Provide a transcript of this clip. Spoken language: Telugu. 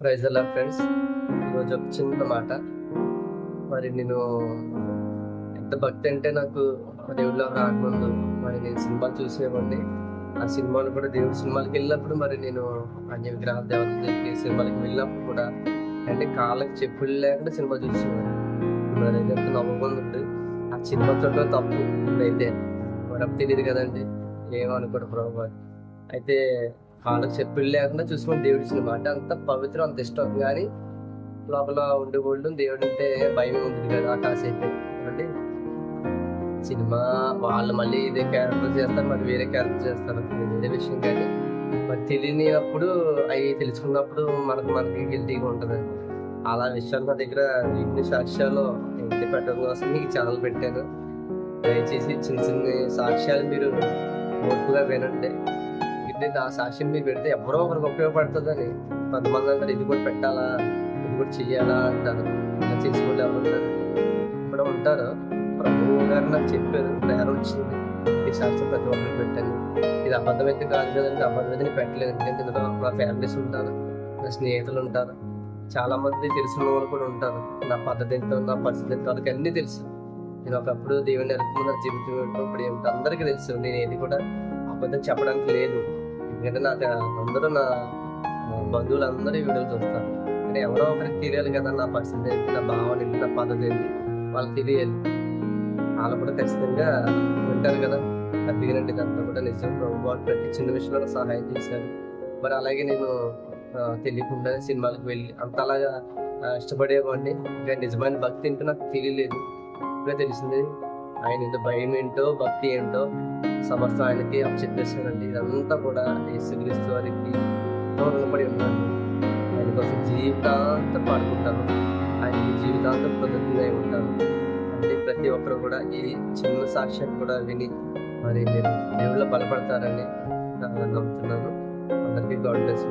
ప్రైజ్ అలా ఫ్రెండ్స్. ఈరోజు ఒక చిన్న మాట. మరి నేను ఎంత భక్తి అంటే నాకు దేవుళ్ళ రాకముందు మరి నేను సినిమాలు చూసేవాడిని. ఆ సినిమాలు కూడా దేవుడి సినిమాలకు వెళ్ళినప్పుడు మరి నేను అన్ని విగ్రహ దేవతల దగ్గరికి సినిమాలకి వెళ్ళినప్పుడు కూడా అంటే కాళ్ళకి చెప్పులు లేకుండా సినిమా చూసేవాడిని. మరి ఎంత నవ్వుకుంది ఉంటుంది ఆ సినిమా చూడడం తప్పు. అయితే మరి తెలియదు కదండి. ఏమనుకోడు ప్రభు అయితే వాళ్ళకి చెప్పులు లేకుండా చూసుకుని దేవుడి సినిమా అంటే అంత పవిత్రం అంత ఇష్టం. కానీ లోపల ఉండిపోవడం దేవుడు అంటే భయం ఉంటుంది కదా ఆ కాసేపు. అంటే సినిమా వాళ్ళు మళ్ళీ ఇదే క్యారెక్టర్ చేస్తారు మరి వేరే క్యారెక్టర్ చేస్తారు. వేరే విషయం కానీ మరి తెలియనినప్పుడు అవి తెలుసుకున్నప్పుడు మనకు మనకి గిల్టీగా ఉంటుంది. అలా విషయాలు నా దగ్గర ఇన్ని సాక్ష్యాలు ఇంటి పెట్టడం కోసం నీకు ఛానల్ పెట్టాను. దయచేసి చిన్న చిన్న సాక్ష్యాలు మీరు ఓర్పుగా వినండి. ఎందుకంటే ఆ సాక్ష్యం మీరు పెడితే ఎవరో ఒకరికి ఉపయోగపడుతుందని కొంతమంది అంటారు ఇది కూడా పెట్టాలా ఇది కూడా చెయ్యాలా అంటారు. ఇలా చేసుకోవాలి ఎవరు ఇప్పుడు ఉంటారు. ప్రభు గారు నాకు చెప్పారు నేరం వచ్చింది. ఈ సాక్ష్యం ప్రతి ఒక్కరికి పెట్టాను ఇది అబద్ధమైతే కాదు కదండి అబద్ధమైతే నేను పెట్టలేదు. ఎందుకంటే ఇందులో నా ఫ్యామిలీస్ ఉంటారు నా స్నేహితులు ఉంటారు. చాలా మంది తెలిసిన వాళ్ళు కూడా ఉంటారు. నా పద్ధతి ఏంటో నా పరిస్థితి ఏంటో వాళ్ళకి అన్నీ తెలుసు. నేను ఒకప్పుడు దేవుని ఎరుకున్న నా జీవితం ఏంటో ఇప్పుడు ఏమిటో అందరికీ తెలుసు. నేను ఏది కూడా అబద్ధం చెప్పడానికి లేదు. ఎందుకంటే నాకు అందరూ నా బంధువులందరూ వీడియోలు చూస్తారు. అంటే ఎవరో ఒకరికి తెలియాలి కదా నా పరిస్థితి ఏంటి నా భావన ఏంటి నా పద్ధతి ఏంటి వాళ్ళకి తెలియాలి. వాళ్ళు కూడా ఖచ్చితంగా వింటారు కదా. అడిగినట్టు ఇదంతా కూడా నిజం. ప్రభు ప్రతి చిన్న విషయంలో సహాయం చేశారు. మరి అలాగే నేను తెలియకుండా సినిమాలకు వెళ్ళి అంతలాగా అలాగా ఇష్టపడేవాడిని. ఇంకా నిజమైన భక్తి ఏంటో నాకు తెలియలేదు. ఇప్పుడే తెలిసింది ఆయన ఇంత భయం ఏంటో భక్తి ఏంటో సమస్త ఆయనకి చెప్పేసానండి ఇదంతా కూడా యేసుక్రీస్తు వారికి ఎంతో రుణపడి ఉన్నాను ఆయన కోసం జీవితాంతం పాడుకుంటాను ఆయన జీవితాంతం కృతజ్ఞతగా ఉంటాను అంటే ప్రతి ఒక్కరు కూడా ఈ చిన్న సాక్ష్యం కూడా విని మరి మీరు దేవుళ్ళు బలపడతారని నమ్ముతున్నాను. అందరికీ గాడ్ బ్లెస్